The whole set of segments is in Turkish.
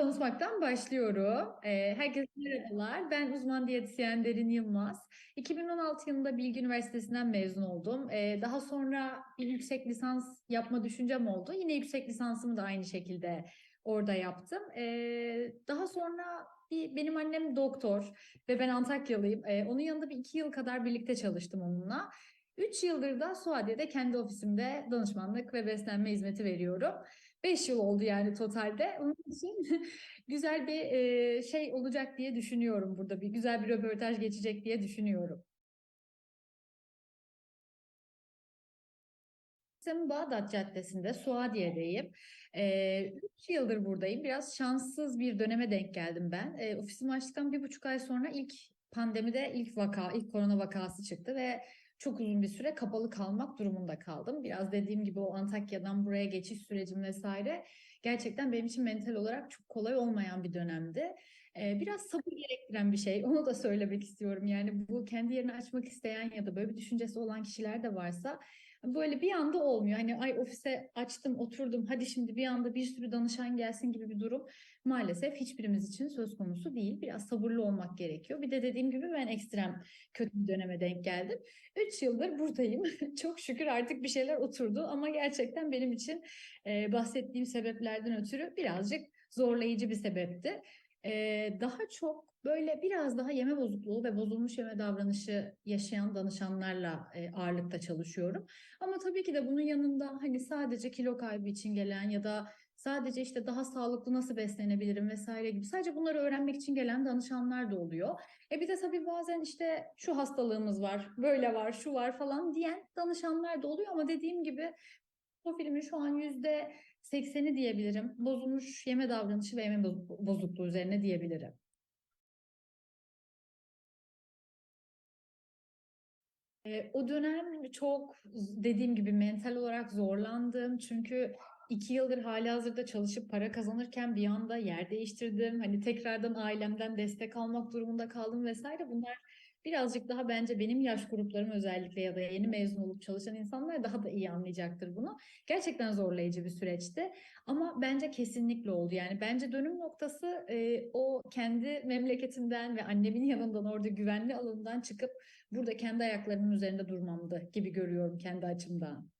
Tanıtmaktan başlıyorum. Ee, herkese merhabalar. Ben uzman diyetisyen Derin Yılmaz. 2016 yılında Bilgi Üniversitesi'nden mezun oldum. Ee, daha sonra bir yüksek lisans yapma düşüncem oldu. Yine yüksek lisansımı da aynı şekilde orada yaptım. Ee, daha sonra bir, benim annem doktor ve ben Antakyalıyım. Onun yanında bir iki yıl kadar birlikte çalıştım onunla. Üç yıldır da Suadiye'de kendi ofisimde danışmanlık ve beslenme hizmeti veriyorum. 5 yıl oldu yani totalde. Onun için güzel bir e, şey olacak diye düşünüyorum burada. Bir güzel bir röportaj geçecek diye düşünüyorum. Taksim Bağdat Caddesi'nde Suadiye'deyim. 3 yıldır buradayım. Biraz şanssız bir döneme denk geldim ben. E, ofisimi açtıktan bir buçuk ay sonra ilk pandemide ilk vaka, ilk korona vakası çıktı ve çok uzun bir süre kapalı kalmak durumunda kaldım. Biraz dediğim gibi o Antakya'dan buraya geçiş sürecim vesaire gerçekten benim için mental olarak çok kolay olmayan bir dönemdi. Ee, biraz sabır gerektiren bir şey. Onu da söylemek istiyorum. Yani bu kendi yerini açmak isteyen ya da böyle bir düşüncesi olan kişiler de varsa böyle bir anda olmuyor. Hani ay ofise açtım, oturdum. Hadi şimdi bir anda bir sürü danışan gelsin gibi bir durum maalesef hiçbirimiz için söz konusu değil. Biraz sabırlı olmak gerekiyor. Bir de dediğim gibi ben ekstrem kötü bir döneme denk geldim. 3 yıldır buradayım. Çok şükür artık bir şeyler oturdu ama gerçekten benim için e, bahsettiğim sebeplerden ötürü birazcık zorlayıcı bir sebepti. E, daha çok böyle biraz daha yeme bozukluğu ve bozulmuş yeme davranışı yaşayan danışanlarla e, ağırlıkta çalışıyorum. Ama tabii ki de bunun yanında hani sadece kilo kaybı için gelen ya da sadece işte daha sağlıklı nasıl beslenebilirim vesaire gibi sadece bunları öğrenmek için gelen danışanlar da oluyor. E bir de tabii bazen işte şu hastalığımız var, böyle var, şu var falan diyen danışanlar da oluyor ama dediğim gibi profilimin şu an yüzde sekseni diyebilirim. Bozulmuş yeme davranışı ve yeme bozukluğu üzerine diyebilirim. E, o dönem çok dediğim gibi mental olarak zorlandım. Çünkü iki yıldır hali hazırda çalışıp para kazanırken bir anda yer değiştirdim. Hani tekrardan ailemden destek almak durumunda kaldım vesaire. Bunlar birazcık daha bence benim yaş gruplarım özellikle ya da yeni mezun olup çalışan insanlar daha da iyi anlayacaktır bunu. Gerçekten zorlayıcı bir süreçti ama bence kesinlikle oldu. Yani bence dönüm noktası e, o kendi memleketimden ve annemin yanından orada güvenli alanından çıkıp burada kendi ayaklarımın üzerinde durmamdı gibi görüyorum kendi açımdan.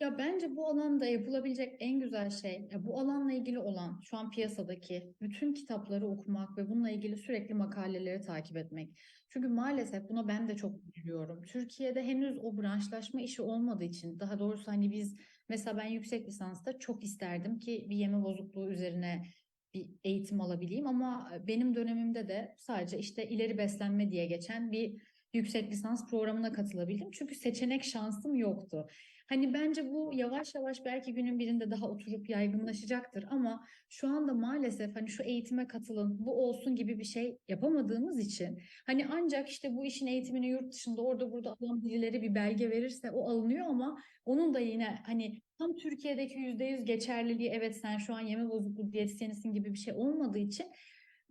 Ya bence bu alanda yapılabilecek en güzel şey, ya bu alanla ilgili olan şu an piyasadaki bütün kitapları okumak ve bununla ilgili sürekli makaleleri takip etmek. Çünkü maalesef buna ben de çok üzülüyorum. Türkiye'de henüz o branşlaşma işi olmadığı için, daha doğrusu hani biz mesela ben yüksek lisansta çok isterdim ki bir yeme bozukluğu üzerine bir eğitim alabileyim ama benim dönemimde de sadece işte ileri beslenme diye geçen bir yüksek lisans programına katılabildim. Çünkü seçenek şansım yoktu. Hani bence bu yavaş yavaş belki günün birinde daha oturup yaygınlaşacaktır ama şu anda maalesef hani şu eğitime katılın, bu olsun gibi bir şey yapamadığımız için hani ancak işte bu işin eğitimini yurt dışında orada burada alan birileri bir belge verirse o alınıyor ama onun da yine hani tam Türkiye'deki yüzde yüz geçerliliği evet sen şu an yeme bozukluğu diyetisyenisin gibi bir şey olmadığı için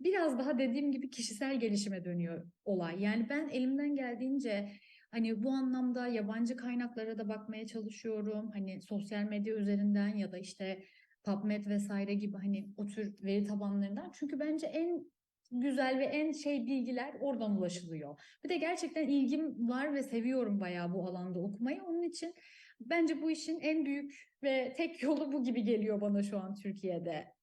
biraz daha dediğim gibi kişisel gelişime dönüyor olay. Yani ben elimden geldiğince hani bu anlamda yabancı kaynaklara da bakmaya çalışıyorum. Hani sosyal medya üzerinden ya da işte PubMed vesaire gibi hani o tür veri tabanlarından. Çünkü bence en güzel ve en şey bilgiler oradan ulaşılıyor. Bir de gerçekten ilgim var ve seviyorum bayağı bu alanda okumayı. Onun için bence bu işin en büyük ve tek yolu bu gibi geliyor bana şu an Türkiye'de.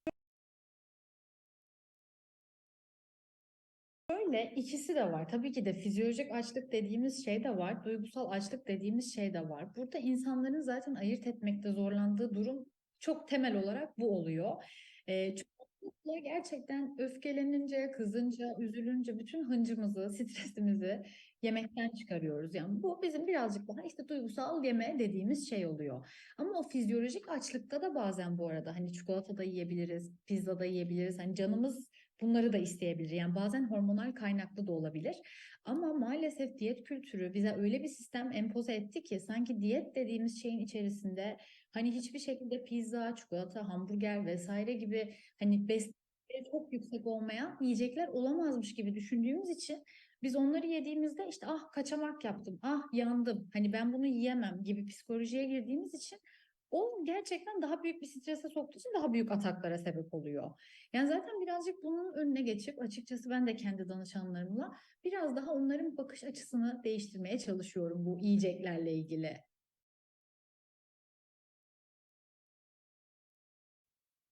Şöyle ikisi de var. Tabii ki de fizyolojik açlık dediğimiz şey de var. Duygusal açlık dediğimiz şey de var. Burada insanların zaten ayırt etmekte zorlandığı durum çok temel olarak bu oluyor. Ee, çoğunlukla gerçekten öfkelenince, kızınca, üzülünce bütün hıncımızı, stresimizi yemekten çıkarıyoruz. Yani bu bizim birazcık daha işte duygusal yeme dediğimiz şey oluyor. Ama o fizyolojik açlıkta da bazen bu arada hani çikolata da yiyebiliriz, pizza da yiyebiliriz. Hani canımız bunları da isteyebilir. Yani bazen hormonal kaynaklı da olabilir. Ama maalesef diyet kültürü bize öyle bir sistem empoze etti ki sanki diyet dediğimiz şeyin içerisinde hani hiçbir şekilde pizza, çikolata, hamburger vesaire gibi hani beslenmeleri çok yüksek olmayan yiyecekler olamazmış gibi düşündüğümüz için biz onları yediğimizde işte ah kaçamak yaptım, ah yandım, hani ben bunu yiyemem gibi psikolojiye girdiğimiz için O gerçekten daha büyük bir strese soktuğu için daha büyük ataklara sebep oluyor. Yani zaten birazcık bunun önüne geçip açıkçası ben de kendi danışanlarımla biraz daha onların bakış açısını değiştirmeye çalışıyorum bu yiyeceklerle ilgili.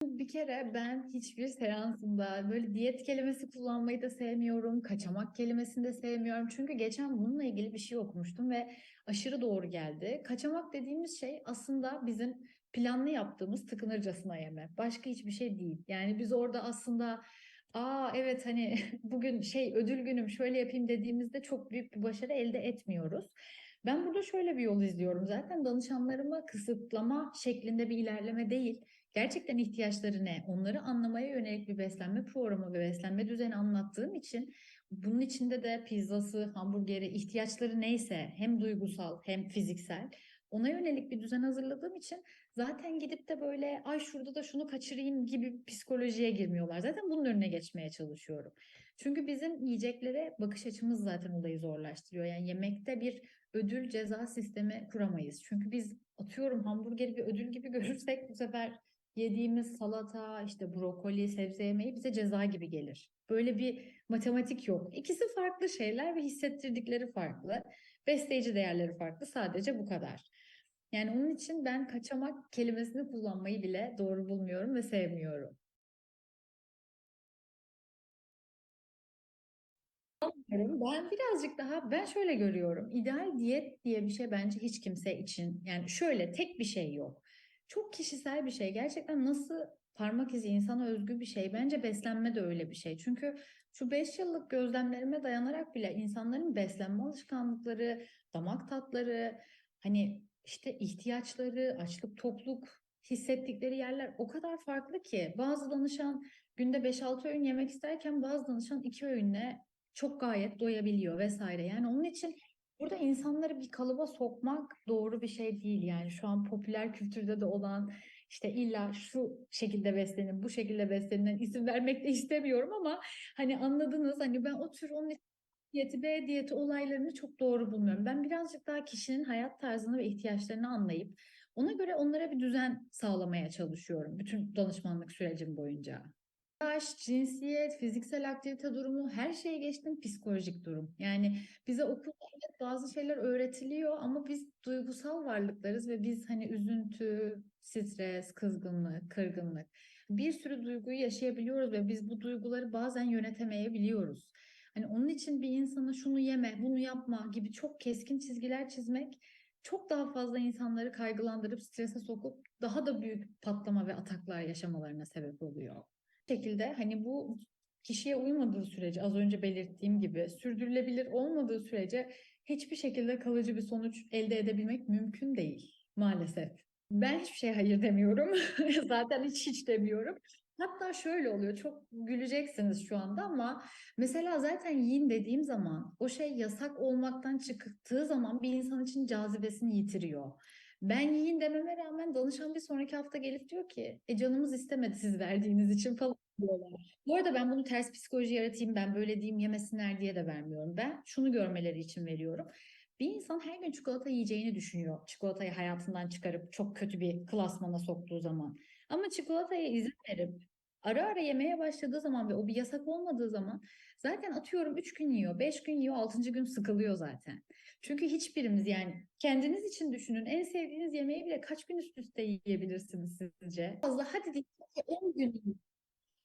Bir kere ben hiçbir seansımda böyle diyet kelimesi kullanmayı da sevmiyorum, kaçamak kelimesini de sevmiyorum. Çünkü geçen bununla ilgili bir şey okumuştum ve aşırı doğru geldi. Kaçamak dediğimiz şey aslında bizim planlı yaptığımız tıkınırcasına yeme. Başka hiçbir şey değil. Yani biz orada aslında aa evet hani bugün şey ödül günüm şöyle yapayım dediğimizde çok büyük bir başarı elde etmiyoruz. Ben burada şöyle bir yol izliyorum. Zaten danışanlarıma kısıtlama şeklinde bir ilerleme değil gerçekten ihtiyaçları ne? Onları anlamaya yönelik bir beslenme programı ve beslenme düzeni anlattığım için bunun içinde de pizzası, hamburgeri, ihtiyaçları neyse hem duygusal hem fiziksel ona yönelik bir düzen hazırladığım için zaten gidip de böyle ay şurada da şunu kaçırayım gibi psikolojiye girmiyorlar. Zaten bunun önüne geçmeye çalışıyorum. Çünkü bizim yiyeceklere bakış açımız zaten olayı zorlaştırıyor. Yani yemekte bir ödül ceza sistemi kuramayız. Çünkü biz atıyorum hamburgeri bir ödül gibi görürsek bu sefer yediğimiz salata, işte brokoli, sebze yemeği bize ceza gibi gelir. Böyle bir matematik yok. İkisi farklı şeyler ve hissettirdikleri farklı. Besleyici değerleri farklı. Sadece bu kadar. Yani onun için ben kaçamak kelimesini kullanmayı bile doğru bulmuyorum ve sevmiyorum. Ben birazcık daha ben şöyle görüyorum. İdeal diyet diye bir şey bence hiç kimse için yani şöyle tek bir şey yok. Çok kişisel bir şey. Gerçekten nasıl parmak izi insana özgü bir şey. Bence beslenme de öyle bir şey. Çünkü şu 5 yıllık gözlemlerime dayanarak bile insanların beslenme alışkanlıkları, damak tatları, hani işte ihtiyaçları, açlık, tokluk hissettikleri yerler o kadar farklı ki. Bazı danışan günde 5-6 öğün yemek isterken bazı danışan 2 öğünle çok gayet doyabiliyor vesaire. Yani onun için burada insanları bir kalıba sokmak doğru bir şey değil. Yani şu an popüler kültürde de olan işte illa şu şekilde beslenin, bu şekilde beslenin isim vermek de istemiyorum ama hani anladınız hani ben o tür onun diyeti, B diyeti olaylarını çok doğru bulmuyorum. Ben birazcık daha kişinin hayat tarzını ve ihtiyaçlarını anlayıp ona göre onlara bir düzen sağlamaya çalışıyorum bütün danışmanlık sürecim boyunca. Yaş, cinsiyet, fiziksel aktivite durumu her şeye geçtim psikolojik durum. Yani bize okulda evet bazı şeyler öğretiliyor ama biz duygusal varlıklarız ve biz hani üzüntü, stres, kızgınlık, kırgınlık bir sürü duyguyu yaşayabiliyoruz ve biz bu duyguları bazen yönetemeyebiliyoruz. Hani onun için bir insana şunu yeme, bunu yapma gibi çok keskin çizgiler çizmek çok daha fazla insanları kaygılandırıp strese sokup daha da büyük patlama ve ataklar yaşamalarına sebep oluyor şekilde hani bu kişiye uymadığı sürece az önce belirttiğim gibi sürdürülebilir olmadığı sürece hiçbir şekilde kalıcı bir sonuç elde edebilmek mümkün değil maalesef. Ben hiçbir şey hayır demiyorum. Zaten hiç hiç demiyorum. Hatta şöyle oluyor çok güleceksiniz şu anda ama mesela zaten yiyin dediğim zaman o şey yasak olmaktan çıktığı zaman bir insan için cazibesini yitiriyor. Ben yiyin dememe rağmen danışan bir sonraki hafta gelip diyor ki e canımız istemedi siz verdiğiniz için falan Bu arada ben bunu ters psikoloji yaratayım ben böyle diyeyim yemesinler diye de vermiyorum. Ben şunu görmeleri için veriyorum. Bir insan her gün çikolata yiyeceğini düşünüyor. Çikolatayı hayatından çıkarıp çok kötü bir klasmana soktuğu zaman. Ama çikolataya izin verip ara ara yemeye başladığı zaman ve o bir yasak olmadığı zaman zaten atıyorum 3 gün yiyor, 5 gün yiyor, 6. gün sıkılıyor zaten. Çünkü hiçbirimiz yani kendiniz için düşünün en sevdiğiniz yemeği bile kaç gün üst üste yiyebilirsiniz sizce? Fazla hadi diyelim ki 10 gün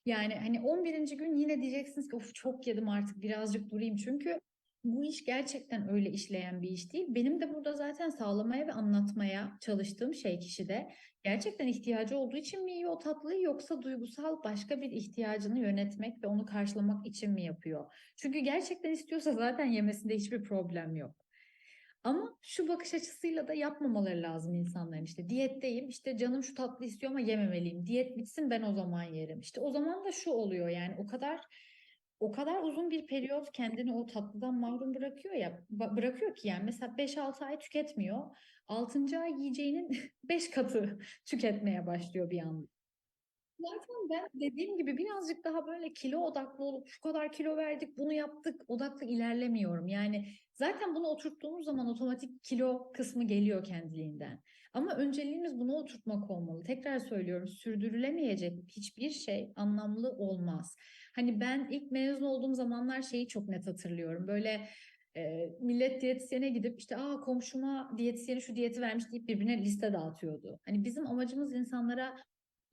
yani hani 11. gün yine diyeceksiniz ki of çok yedim artık birazcık durayım. Çünkü bu iş gerçekten öyle işleyen bir iş değil. Benim de burada zaten sağlamaya ve anlatmaya çalıştığım şey kişide gerçekten ihtiyacı olduğu için mi yiyor o tatlıyı yoksa duygusal başka bir ihtiyacını yönetmek ve onu karşılamak için mi yapıyor? Çünkü gerçekten istiyorsa zaten yemesinde hiçbir problem yok. Ama şu bakış açısıyla da yapmamaları lazım insanların işte diyetteyim işte canım şu tatlı istiyor ama yememeliyim. Diyet bitsin ben o zaman yerim. İşte o zaman da şu oluyor yani o kadar o kadar uzun bir periyot kendini o tatlıdan mahrum bırakıyor ya bırakıyor ki yani mesela 5-6 ay tüketmiyor. 6. ay yiyeceğinin 5 katı tüketmeye başlıyor bir anda. Zaten ben dediğim gibi birazcık daha böyle kilo odaklı olup şu kadar kilo verdik, bunu yaptık odaklı ilerlemiyorum. Yani zaten bunu oturttuğumuz zaman otomatik kilo kısmı geliyor kendiliğinden. Ama önceliğimiz bunu oturtmak olmalı. Tekrar söylüyorum, sürdürülemeyecek hiçbir şey anlamlı olmaz. Hani ben ilk mezun olduğum zamanlar şeyi çok net hatırlıyorum. Böyle e, millet diyetisyene gidip işte aa komşuma diyetisyeni şu diyeti vermiş deyip birbirine liste dağıtıyordu. Hani bizim amacımız insanlara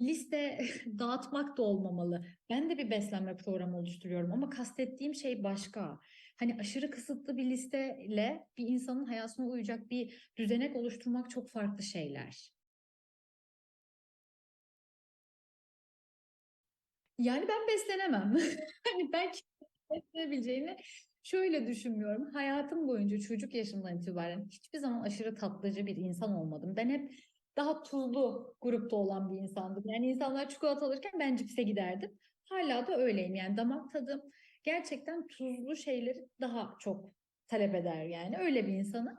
liste dağıtmak da olmamalı. Ben de bir beslenme programı oluşturuyorum ama kastettiğim şey başka. Hani aşırı kısıtlı bir listeyle bir insanın hayatına uyacak bir düzenek oluşturmak çok farklı şeyler. Yani ben beslenemem. Hani ben beslenebileceğini şöyle düşünmüyorum. Hayatım boyunca çocuk yaşımdan itibaren hiçbir zaman aşırı tatlıcı bir insan olmadım. Ben hep daha tuzlu grupta olan bir insandım. Yani insanlar çikolata alırken ben cipse giderdim. Hala da öyleyim. Yani damak tadım gerçekten tuzlu şeyleri daha çok talep eder yani. Öyle bir insanım.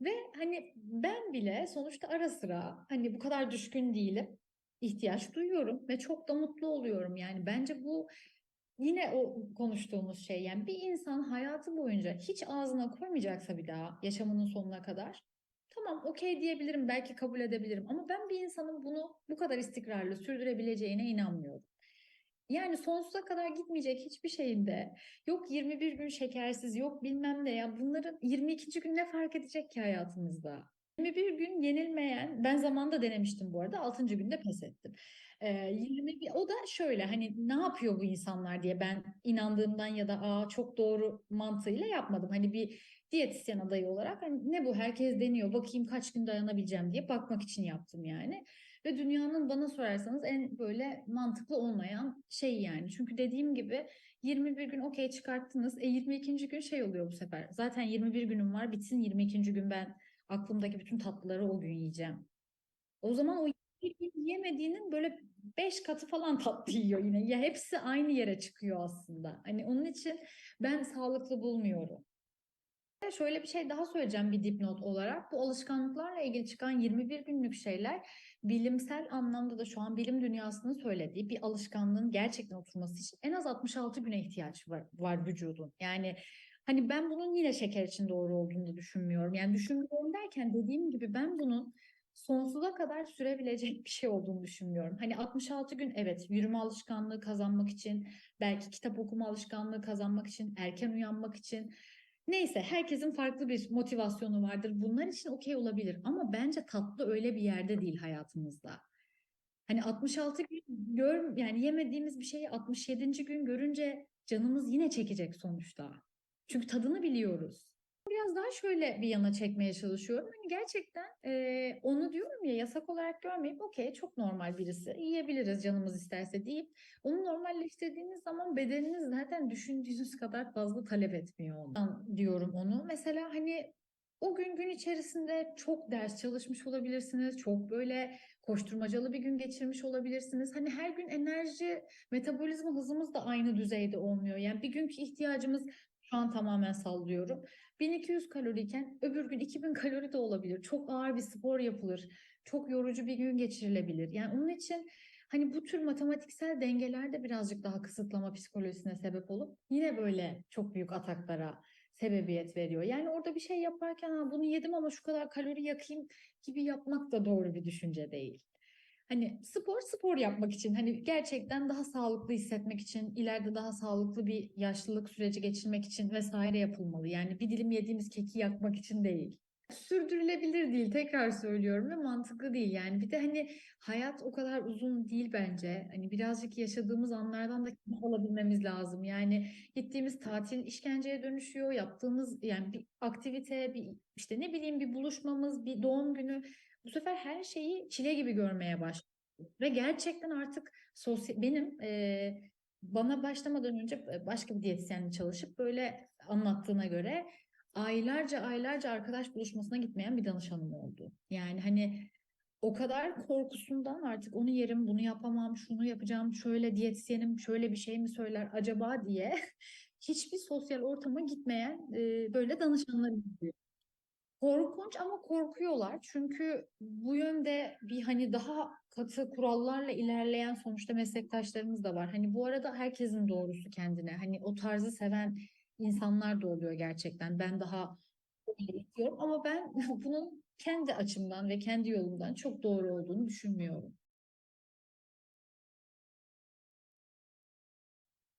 Ve hani ben bile sonuçta ara sıra hani bu kadar düşkün değilim. ihtiyaç duyuyorum ve çok da mutlu oluyorum. Yani bence bu yine o konuştuğumuz şey yani bir insan hayatı boyunca hiç ağzına koymayacaksa bir daha yaşamının sonuna kadar Tamam, okey diyebilirim, belki kabul edebilirim ama ben bir insanın bunu bu kadar istikrarlı sürdürebileceğine inanmıyorum. Yani sonsuza kadar gitmeyecek hiçbir şeyinde yok 21 gün şekersiz, yok bilmem ne ya bunların 22. gün ne fark edecek ki hayatımızda? 21 gün yenilmeyen, ben zamanda denemiştim bu arada, 6. günde pes ettim. Ee, 21, o da şöyle hani ne yapıyor bu insanlar diye ben inandığımdan ya da aa çok doğru mantığıyla yapmadım. Hani bir diyetisyen adayı olarak hani ne bu herkes deniyor bakayım kaç gün dayanabileceğim diye bakmak için yaptım yani. Ve dünyanın bana sorarsanız en böyle mantıklı olmayan şey yani. Çünkü dediğim gibi 21 gün okey çıkarttınız. E 22. gün şey oluyor bu sefer. Zaten 21 günüm var bitsin 22. gün ben aklımdaki bütün tatlıları o gün yiyeceğim. O zaman o yemediğinin böyle beş katı falan tatlı yiyor yine. Ya hepsi aynı yere çıkıyor aslında. Hani onun için ben sağlıklı bulmuyorum. Şöyle bir şey daha söyleyeceğim bir dipnot olarak. Bu alışkanlıklarla ilgili çıkan 21 günlük şeyler bilimsel anlamda da şu an bilim dünyasının söylediği bir alışkanlığın gerçekten oturması için en az 66 güne ihtiyaç var, var vücudun. Yani hani ben bunun yine şeker için doğru olduğunu düşünmüyorum. Yani düşünmüyorum derken dediğim gibi ben bunun sonsuza kadar sürebilecek bir şey olduğunu düşünmüyorum. Hani 66 gün evet yürüme alışkanlığı kazanmak için, belki kitap okuma alışkanlığı kazanmak için, erken uyanmak için Neyse herkesin farklı bir motivasyonu vardır. Bunlar için okey olabilir ama bence tatlı öyle bir yerde değil hayatımızda. Hani 66 gün gör yani yemediğimiz bir şeyi 67. gün görünce canımız yine çekecek sonuçta. Çünkü tadını biliyoruz biraz daha şöyle bir yana çekmeye çalışıyorum. Hani gerçekten e, onu diyorum ya yasak olarak görmeyip okey çok normal birisi yiyebiliriz canımız isterse deyip onu normalleştirdiğiniz zaman bedeniniz zaten düşündüğünüz kadar fazla talep etmiyor onu. diyorum onu. Mesela hani o gün gün içerisinde çok ders çalışmış olabilirsiniz. Çok böyle koşturmacalı bir gün geçirmiş olabilirsiniz. Hani her gün enerji, metabolizma hızımız da aynı düzeyde olmuyor. Yani bir günkü ihtiyacımız şu an tamamen sallıyorum. 1200 kaloriyken öbür gün 2000 kalori de olabilir. Çok ağır bir spor yapılır. Çok yorucu bir gün geçirilebilir. Yani onun için hani bu tür matematiksel dengeler de birazcık daha kısıtlama psikolojisine sebep olup yine böyle çok büyük ataklara sebebiyet veriyor. Yani orada bir şey yaparken ha, bunu yedim ama şu kadar kalori yakayım gibi yapmak da doğru bir düşünce değil. Hani spor spor yapmak için hani gerçekten daha sağlıklı hissetmek için ileride daha sağlıklı bir yaşlılık süreci geçirmek için vesaire yapılmalı. Yani bir dilim yediğimiz keki yakmak için değil. Sürdürülebilir değil tekrar söylüyorum ve mantıklı değil yani bir de hani hayat o kadar uzun değil bence hani birazcık yaşadığımız anlardan da alabilmemiz lazım yani gittiğimiz tatil işkenceye dönüşüyor yaptığımız yani bir aktivite bir işte ne bileyim bir buluşmamız bir doğum günü bu sefer her şeyi çile gibi görmeye başladım. Ve gerçekten artık sosyal benim e, bana başlamadan önce başka bir diyetisyenle çalışıp böyle anlattığına göre aylarca aylarca arkadaş buluşmasına gitmeyen bir danışanım oldu. Yani hani o kadar korkusundan artık onu yerim, bunu yapamam, şunu yapacağım, şöyle diyetisyenim şöyle bir şey mi söyler acaba diye hiçbir sosyal ortama gitmeyen e, böyle danışanlarım Korkunç ama korkuyorlar. Çünkü bu yönde bir hani daha katı kurallarla ilerleyen sonuçta meslektaşlarımız da var. Hani bu arada herkesin doğrusu kendine. Hani o tarzı seven insanlar da oluyor gerçekten. Ben daha istiyorum ama ben bunun kendi açımdan ve kendi yolumdan çok doğru olduğunu düşünmüyorum.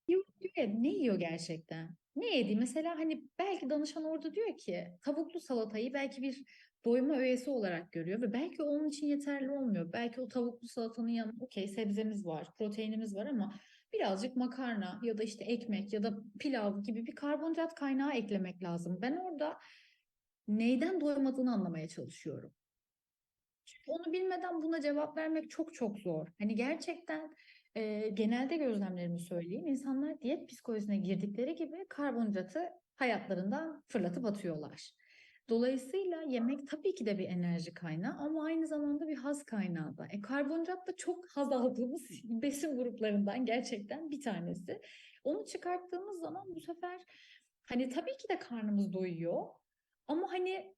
Diyor ya, ne yiyor gerçekten? Ne yedi? Mesela hani belki danışan orada diyor ki tavuklu salatayı belki bir doyma öğesi olarak görüyor ve belki onun için yeterli olmuyor. Belki o tavuklu salatanın yanında okey sebzemiz var, proteinimiz var ama birazcık makarna ya da işte ekmek ya da pilav gibi bir karbonhidrat kaynağı eklemek lazım. Ben orada neyden doymadığını anlamaya çalışıyorum. Çünkü onu bilmeden buna cevap vermek çok çok zor. Hani gerçekten e, genelde gözlemlerimi söyleyeyim. İnsanlar diyet psikolojisine girdikleri gibi karbonhidratı hayatlarından fırlatıp atıyorlar. Dolayısıyla yemek tabii ki de bir enerji kaynağı ama aynı zamanda bir haz kaynağı da. E, karbonhidrat da çok haz aldığımız besin gruplarından gerçekten bir tanesi. Onu çıkarttığımız zaman bu sefer hani tabii ki de karnımız doyuyor ama hani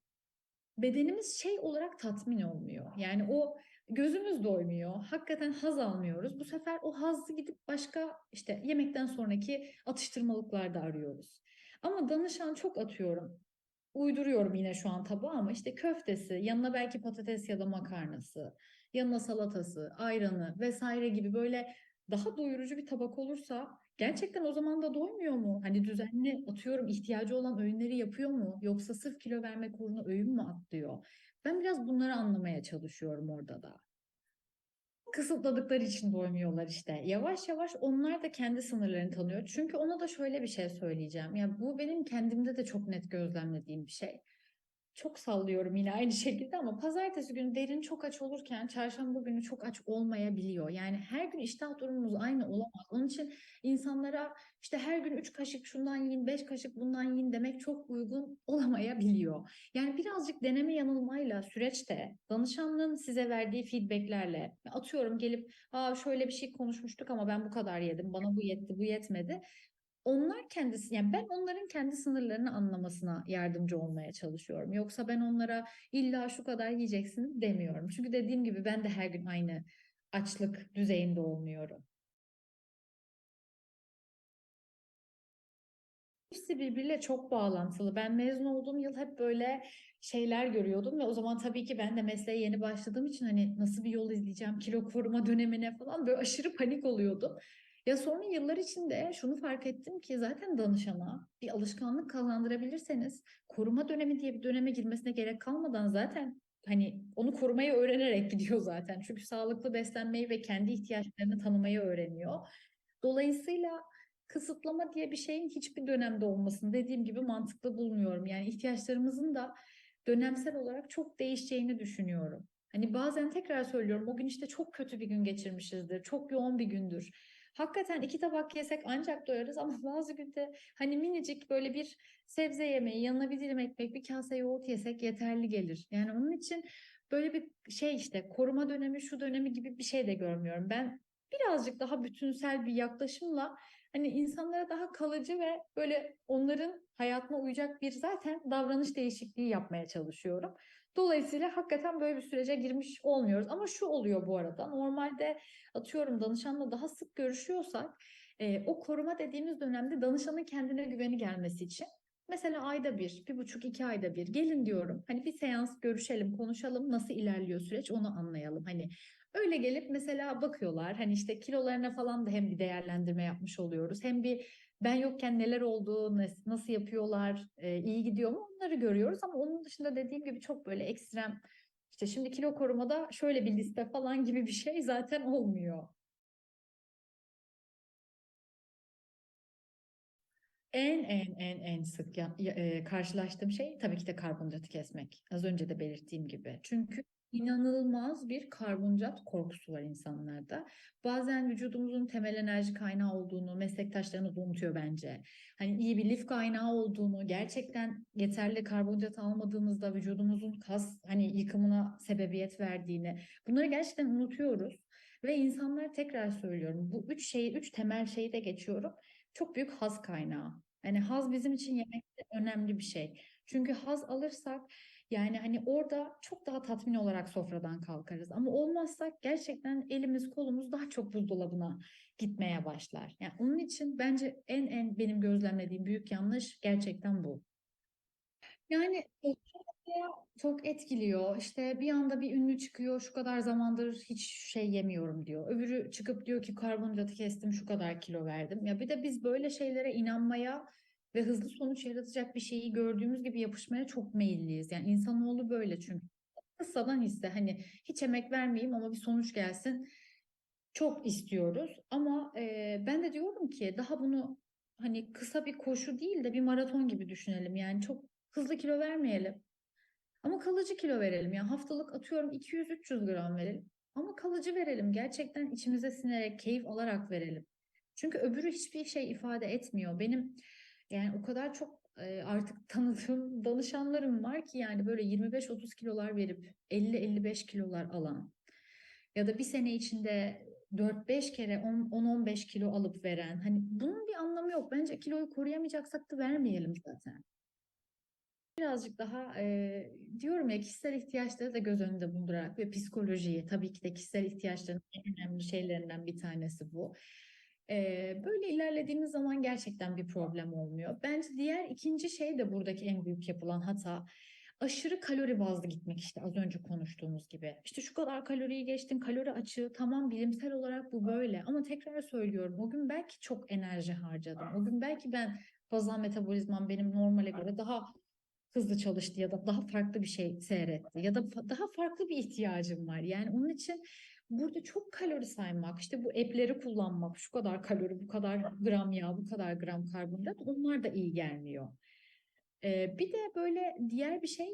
bedenimiz şey olarak tatmin olmuyor. Yani o gözümüz doymuyor. Hakikaten haz almıyoruz. Bu sefer o hazzı gidip başka işte yemekten sonraki atıştırmalıklarda arıyoruz. Ama danışan çok atıyorum. Uyduruyorum yine şu an tabağı ama işte köftesi, yanına belki patates ya da makarnası, yanına salatası, ayranı vesaire gibi böyle daha doyurucu bir tabak olursa gerçekten o zaman da doymuyor mu? Hani düzenli atıyorum ihtiyacı olan öğünleri yapıyor mu? Yoksa sırf kilo vermek uğruna öğün mü atlıyor? Ben biraz bunları anlamaya çalışıyorum orada da. Kısıtladıkları için doymuyorlar işte. Yavaş yavaş onlar da kendi sınırlarını tanıyor. Çünkü ona da şöyle bir şey söyleyeceğim. Ya bu benim kendimde de çok net gözlemlediğim bir şey çok sallıyorum yine aynı şekilde ama pazartesi günü derin çok aç olurken çarşamba günü çok aç olmayabiliyor. Yani her gün iştah durumumuz aynı olamaz. Onun için insanlara işte her gün 3 kaşık şundan yiyin, 5 kaşık bundan yiyin demek çok uygun olamayabiliyor. Yani birazcık deneme yanılmayla süreçte danışanlığın size verdiği feedbacklerle atıyorum gelip Aa, şöyle bir şey konuşmuştuk ama ben bu kadar yedim, bana bu yetti, bu yetmedi onlar kendisi yani ben onların kendi sınırlarını anlamasına yardımcı olmaya çalışıyorum. Yoksa ben onlara illa şu kadar yiyeceksin demiyorum. Çünkü dediğim gibi ben de her gün aynı açlık düzeyinde olmuyorum. Hepsi birbiriyle çok bağlantılı. Ben mezun olduğum yıl hep böyle şeyler görüyordum ve o zaman tabii ki ben de mesleğe yeni başladığım için hani nasıl bir yol izleyeceğim, kilo koruma dönemine falan böyle aşırı panik oluyordum. Ya sonra yıllar içinde şunu fark ettim ki zaten danışana bir alışkanlık kazandırabilirseniz koruma dönemi diye bir döneme girmesine gerek kalmadan zaten hani onu korumayı öğrenerek gidiyor zaten. Çünkü sağlıklı beslenmeyi ve kendi ihtiyaçlarını tanımayı öğreniyor. Dolayısıyla kısıtlama diye bir şeyin hiçbir dönemde olmasını dediğim gibi mantıklı bulmuyorum. Yani ihtiyaçlarımızın da dönemsel olarak çok değişeceğini düşünüyorum. Hani bazen tekrar söylüyorum o gün işte çok kötü bir gün geçirmişizdir, çok yoğun bir gündür Hakikaten iki tabak yesek ancak doyarız ama bazı günde hani minicik böyle bir sebze yemeği, yanına bir dilim ekmek, bir kase yoğurt yesek yeterli gelir. Yani onun için böyle bir şey işte koruma dönemi, şu dönemi gibi bir şey de görmüyorum. Ben birazcık daha bütünsel bir yaklaşımla hani insanlara daha kalıcı ve böyle onların hayatına uyacak bir zaten davranış değişikliği yapmaya çalışıyorum. Dolayısıyla hakikaten böyle bir sürece girmiş olmuyoruz. Ama şu oluyor bu arada. Normalde atıyorum danışanla daha sık görüşüyorsak e, o koruma dediğimiz dönemde danışanın kendine güveni gelmesi için Mesela ayda bir, bir buçuk iki ayda bir gelin diyorum. Hani bir seans görüşelim, konuşalım nasıl ilerliyor süreç onu anlayalım. Hani öyle gelip mesela bakıyorlar. Hani işte kilolarına falan da hem bir değerlendirme yapmış oluyoruz. Hem bir ben yokken neler oldu, nasıl yapıyorlar, iyi gidiyor mu onları görüyoruz. Ama onun dışında dediğim gibi çok böyle ekstrem işte şimdi kilo korumada şöyle bir liste falan gibi bir şey zaten olmuyor. En en en en sık ya, e, karşılaştığım şey tabii ki de karbonhidratı kesmek. Az önce de belirttiğim gibi. Çünkü inanılmaz bir karbonhidrat korkusu var insanlarda. Bazen vücudumuzun temel enerji kaynağı olduğunu meslektaşlarımız unutuyor bence. Hani iyi bir lif kaynağı olduğunu, gerçekten yeterli karbonhidrat almadığımızda vücudumuzun kas hani yıkımına sebebiyet verdiğini bunları gerçekten unutuyoruz. Ve insanlar tekrar söylüyorum bu üç şeyi, üç temel şeyi de geçiyorum. Çok büyük haz kaynağı. Yani haz bizim için yemekte önemli bir şey. Çünkü haz alırsak yani hani orada çok daha tatmin olarak sofradan kalkarız. Ama olmazsak gerçekten elimiz kolumuz daha çok buzdolabına gitmeye başlar. Yani onun için bence en en benim gözlemlediğim büyük yanlış gerçekten bu. Yani çok etkiliyor. İşte bir anda bir ünlü çıkıyor, şu kadar zamandır hiç şey yemiyorum diyor. Öbürü çıkıp diyor ki karbonhidratı kestim, şu kadar kilo verdim. Ya bir de biz böyle şeylere inanmaya ve hızlı sonuç yaratacak bir şeyi gördüğümüz gibi yapışmaya çok meyilliyiz. Yani insanoğlu böyle çünkü. Kıssadan hisse hani hiç emek vermeyeyim ama bir sonuç gelsin çok istiyoruz. Ama e, ben de diyorum ki daha bunu hani kısa bir koşu değil de bir maraton gibi düşünelim. Yani çok hızlı kilo vermeyelim. Ama kalıcı kilo verelim. Yani haftalık atıyorum 200-300 gram verelim. Ama kalıcı verelim. Gerçekten içimize sinerek, keyif alarak verelim. Çünkü öbürü hiçbir şey ifade etmiyor. Benim yani o kadar çok artık tanıdığım danışanlarım var ki yani böyle 25-30 kilolar verip 50-55 kilolar alan ya da bir sene içinde 4-5 kere 10-15 kilo alıp veren hani bunun bir anlamı yok. Bence kiloyu koruyamayacaksak da vermeyelim zaten. Birazcık daha e, diyorum ya kişisel ihtiyaçları da göz önünde bulundurarak ve psikolojiyi tabii ki de kişisel ihtiyaçların en önemli şeylerinden bir tanesi bu. E, böyle ilerlediğimiz zaman gerçekten bir problem olmuyor. Bence diğer ikinci şey de buradaki en büyük yapılan hata aşırı kalori bazlı gitmek işte az önce konuştuğumuz gibi. İşte şu kadar kaloriyi geçtin, kalori açığı tamam bilimsel olarak bu böyle ama tekrar söylüyorum o gün belki çok enerji harcadım. O gün belki ben bazal metabolizmam benim normale göre daha hızlı çalıştı ya da daha farklı bir şey seyretti ya da daha farklı bir ihtiyacım var. Yani onun için burada çok kalori saymak, işte bu app'leri kullanmak, şu kadar kalori, bu kadar gram yağ, bu kadar gram karbonhidrat onlar da iyi gelmiyor. Ee, bir de böyle diğer bir şey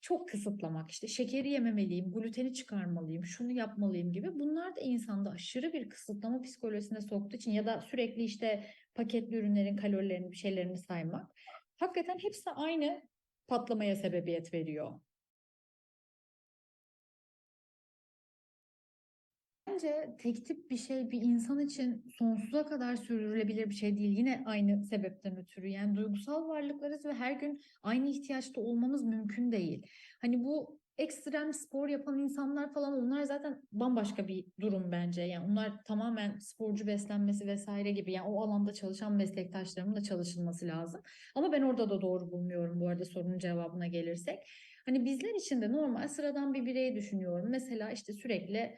çok kısıtlamak işte şekeri yememeliyim, gluteni çıkarmalıyım, şunu yapmalıyım gibi. Bunlar da insanda aşırı bir kısıtlama psikolojisine soktuğu için ya da sürekli işte paketli ürünlerin kalorilerini bir şeylerini saymak. Hakikaten hepsi aynı patlamaya sebebiyet veriyor. Bence tek tip bir şey bir insan için sonsuza kadar sürdürülebilir bir şey değil. Yine aynı sebepten ötürü. Yani duygusal varlıklarız ve her gün aynı ihtiyaçta olmamız mümkün değil. Hani bu ekstrem spor yapan insanlar falan onlar zaten bambaşka bir durum bence. Yani onlar tamamen sporcu beslenmesi vesaire gibi. Yani o alanda çalışan meslektaşlarımın da çalışılması lazım. Ama ben orada da doğru bulmuyorum bu arada sorunun cevabına gelirsek. Hani bizler için de normal sıradan bir bireyi düşünüyorum. Mesela işte sürekli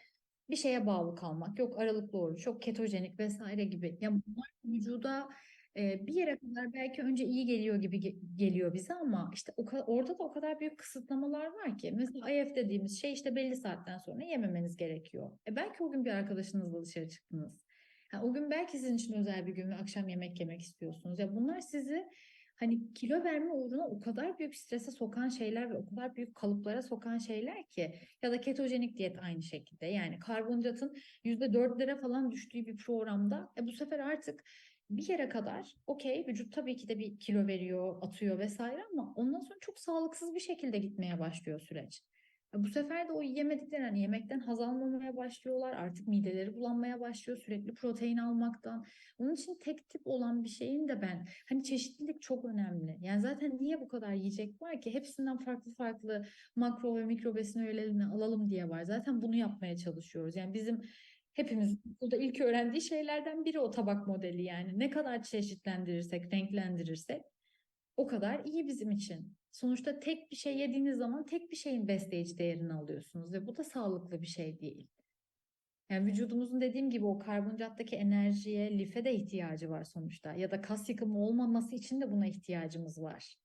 bir şeye bağlı kalmak, yok aralıklı oruç, çok ketojenik vesaire gibi. Ya bunlar vücuda e, bir yere kadar belki önce iyi geliyor gibi ge- geliyor bize ama işte o orada da o kadar büyük kısıtlamalar var ki. Mesela IF dediğimiz şey işte belli saatten sonra yememeniz gerekiyor. E belki o gün bir arkadaşınızla dışarı çıktınız. Ha, o gün belki sizin için özel bir gün ve akşam yemek yemek istiyorsunuz. Ya bunlar sizi hani kilo verme uğruna o kadar büyük strese sokan şeyler ve o kadar büyük kalıplara sokan şeyler ki ya da ketojenik diyet aynı şekilde yani karbonhidratın yüzde dörtlere falan düştüğü bir programda e bu sefer artık bir yere kadar okey vücut tabii ki de bir kilo veriyor atıyor vesaire ama ondan sonra çok sağlıksız bir şekilde gitmeye başlıyor süreç. Bu sefer de o yemedikleri hani yemekten haz almamaya başlıyorlar. Artık mideleri bulanmaya başlıyor sürekli protein almaktan. Onun için tek tip olan bir şeyin de ben hani çeşitlilik çok önemli. Yani zaten niye bu kadar yiyecek var ki? Hepsinden farklı farklı makro ve mikro besin öğelerini alalım diye var. Zaten bunu yapmaya çalışıyoruz. Yani bizim hepimiz burada ilk öğrendiği şeylerden biri o tabak modeli yani. Ne kadar çeşitlendirirsek, renklendirirsek o kadar iyi bizim için. Sonuçta tek bir şey yediğiniz zaman tek bir şeyin besleyici değerini alıyorsunuz ve bu da sağlıklı bir şey değil. Yani vücudumuzun dediğim gibi o karbonhidrattaki enerjiye, life de ihtiyacı var sonuçta. Ya da kas yıkımı olmaması için de buna ihtiyacımız var.